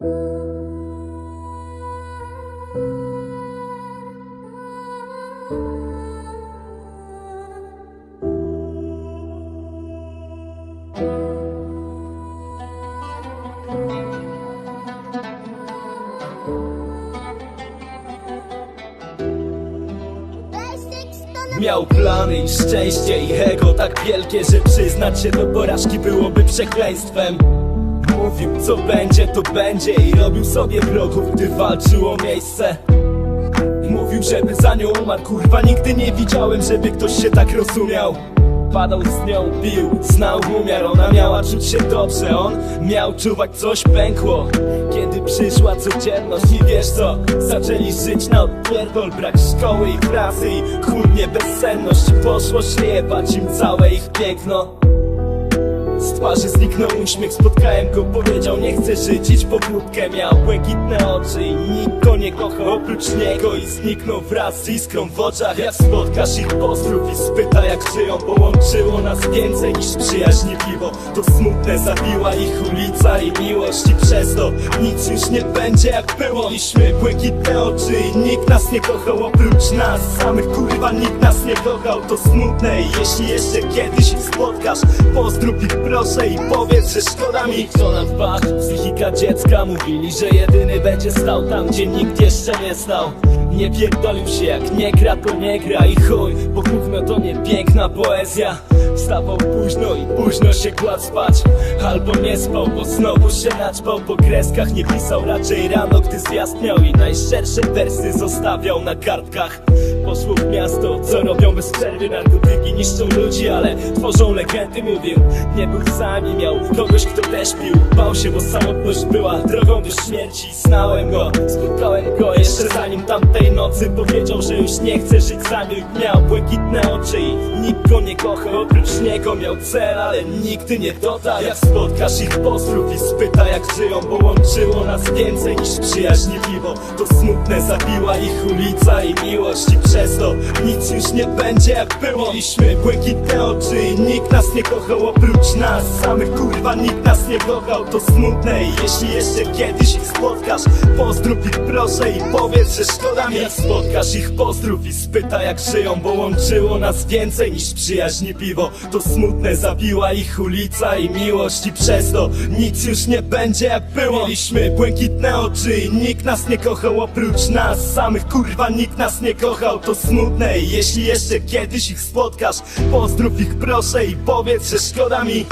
Miał plany i szczęście i ego tak wielkie, że przyznać się do porażki byłoby przekleństwem Mówił co będzie to będzie i robił sobie wrogów, gdy walczył o miejsce. Mówił, żeby za nią umarł, kurwa nigdy nie widziałem, żeby ktoś się tak rozumiał. Padał z nią, pił, znał umiar Ona miała czuć się dobrze, on miał czuwać coś pękło. Kiedy przyszła codzienność i wiesz co Zaczęli żyć na odpierdol Brak szkoły i pracy i chudnie bezsenność poszło szliebać im całe ich piękno twarzy zniknął uśmiech, spotkałem go, powiedział nie chcę żyć, idź po wódkę Miał. Błękitne oczy i nikt go nie kochał. Oprócz niego I zniknął wraz z iskrą w oczach Jak spotkasz ich pozdrów i spyta jak żyją? Połączyło nas więcej niż przyjaźń piwo. To smutne zabiła ich ulica i miłość I przez to nic już nie będzie jak było Mieliśmy błękitne oczy i nikt nas nie kochał. Oprócz nas Samych kurwa nikt nas nie kochał, to smutne I jeśli jeszcze kiedyś ich spotkasz Pozdrów ich proszę i powiedz, że szkoda mi. Kto nam dba, psychika dziecka Mówili, że jedyny będzie stał tam, gdzie nikt jeszcze nie stał. Nie pierdolił się, jak nie gra, to nie gra I chuj, bo gówno to nie piękna poezja. Wstawał późno i późno się kładł spać Albo nie spał, bo znowu się naćpał Po kreskach. Nie pisał raczej rano, gdy zjazd I najszczersze wersy zostawiał na kartkach Poszło w miasto, co robią bez przerwy Narkotyki niszczą ludzi, ale tworzą legendy Mówił, nie był sam i miał kogoś, kto też pił. Bał się, bo samotność była drogą do śmierci. Znałem go, spotkałem go jeszcze zanim tamtej nocy. Powiedział, że już nie chce żyć samych. Miał błękitne oczy i nikt go nie kochał Oprócz niego miał cel, ale nigdy nie dotarł Jak spotkasz ich pozdrów i spyta jak żyją Bo łączyło nas więcej niż przyjaźń i piwo. To smutne zabiła ich ulica i miłość I przez to nic już nie będzie jak było. Mieliśmy błękitne oczy i nikt nas nie kochał oprócz nas Samych kurwa nikt nas nie kochał, to smutne I jeśli jeszcze kiedyś ich spotkasz Pozdrów ich proszę i powiedz, że szkoda mi. Jak spotkasz ich pozdrów i spyta jak żyją Bo łączyło nas więcej niż przyjaźń i piwo. To smutne zabiła ich ulica i miłość I przez to nic już nie będzie jak było. Mieliśmy błękitne oczy i nikt nas nie kochał oprócz nas Samych kurwa nikt nas nie kochał, to smutne jeśli jeszcze kiedyś ich spotkasz Pozdrów ich proszę i powiedz, że szkoda mi